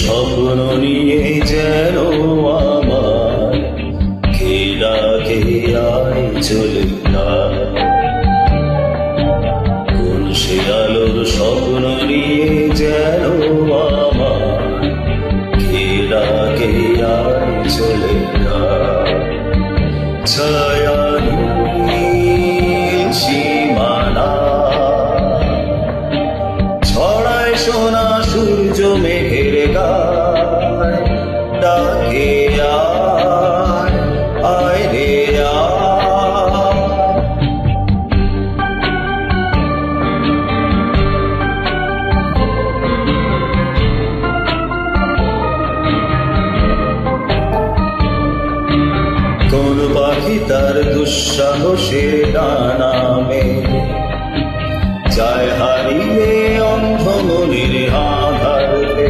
স্বপ্ন নিয়ে যেন আমার খেলা খেলায় চলে না। কোন সে স্বপ্ন নিয়ে যেন আমার খেলা খেলায় চলে না। ছায় পাখি তার দুঃসাহসের ডানামে যায় হারিয়ে অন্ধ মনের আধারে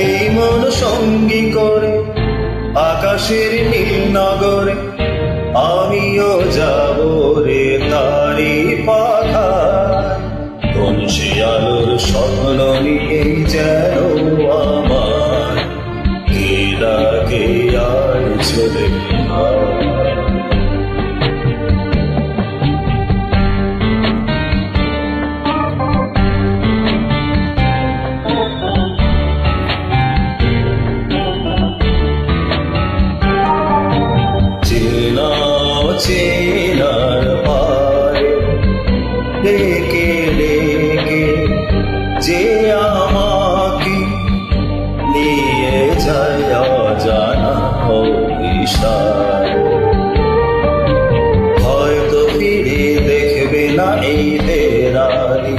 এই মন সঙ্গী করে আকাশের নীল নগরে, আমিও যাব চেনা চেনার পারে। ডেকে ডেকে যে আমাকে নিয়ে যায় অজানা অভিশাপ। হয়তো ফিরে দেখবে না এই দেরারি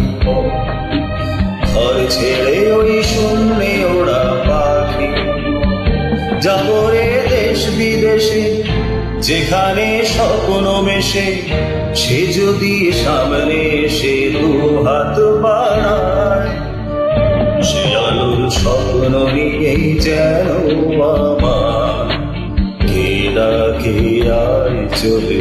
ঘর ছেড়ে ওই শূন্যে ওরা পাখি। যাবরে দেশ বিদেশে যেখানে স্বপ্ন মেশে, সে যদি সামনে সে দু হাত বাড়ায়, সে আলোর স্বপ্ন নিয়েই যেন আমার, কে ডাকে আয় চলে